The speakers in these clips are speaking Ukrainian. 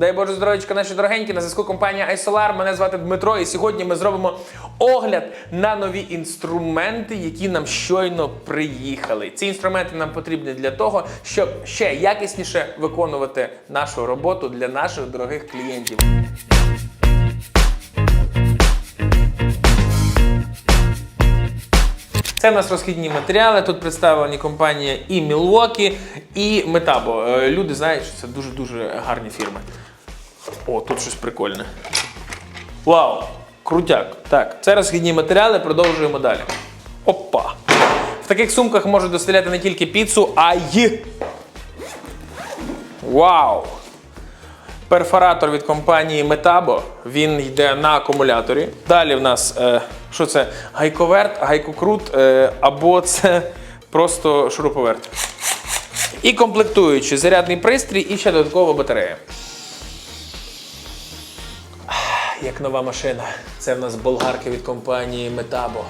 Дай Боже здоров'ячка, наші дорогенькі, на зв'язку компанія iSolar. Мене звати Дмитро, і сьогодні ми зробимо огляд на нові інструменти, які нам щойно приїхали. Ці інструменти нам потрібні для того, щоб ще якісніше виконувати нашу роботу для наших дорогих клієнтів. Це в нас розхідні матеріали. Тут представлені компанія і Milwaukee, і. Е, Люди знають, що це дуже-дуже гарні фірми. О, тут щось прикольне. Вау! Крутяк. Так, це розхідні матеріали, продовжуємо далі. Опа! В таких сумках можуть доставляти не тільки піцу, а й. Вау! Перфоратор від компанії Metabo. Він йде на акумуляторі. Далі в нас е, що це? Гайковерт, гайкокрут, е, або це просто шуруповерт. І комплектуючи зарядний пристрій і ще додаткова батарея. Як нова машина. Це в нас болгарки від компанії Metabo.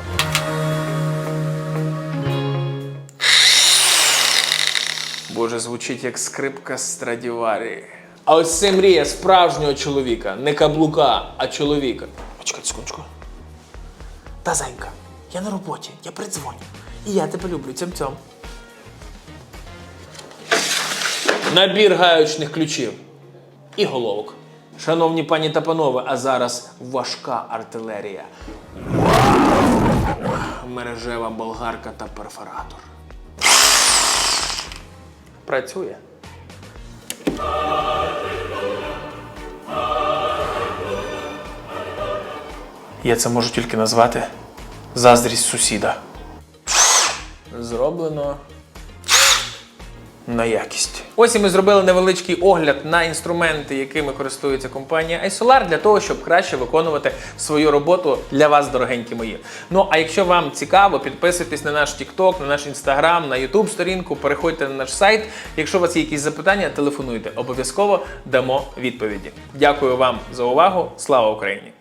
Боже, звучить як скрипка Страдіварі. А ось це мрія справжнього чоловіка. Не каблука, а чоловіка. Почекай секундочку. Та зайка, я на роботі, я придзвоню. І я тебе люблю цим цьом. Набір гаючних ключів і головок. Шановні пані та панове, а зараз важка артилерія. Мережева болгарка та перфоратор. Працює. Я це можу тільки назвати заздрість сусіда. Зроблено на якість. Ось і ми зробили невеличкий огляд на інструменти, якими користується компанія iSolar, для того, щоб краще виконувати свою роботу для вас, дорогенькі мої. Ну а якщо вам цікаво, підписуйтесь на наш TikTok, на наш Instagram, на YouTube сторінку, переходьте на наш сайт. Якщо у вас є якісь запитання, телефонуйте. Обов'язково дамо відповіді. Дякую вам за увагу. Слава Україні!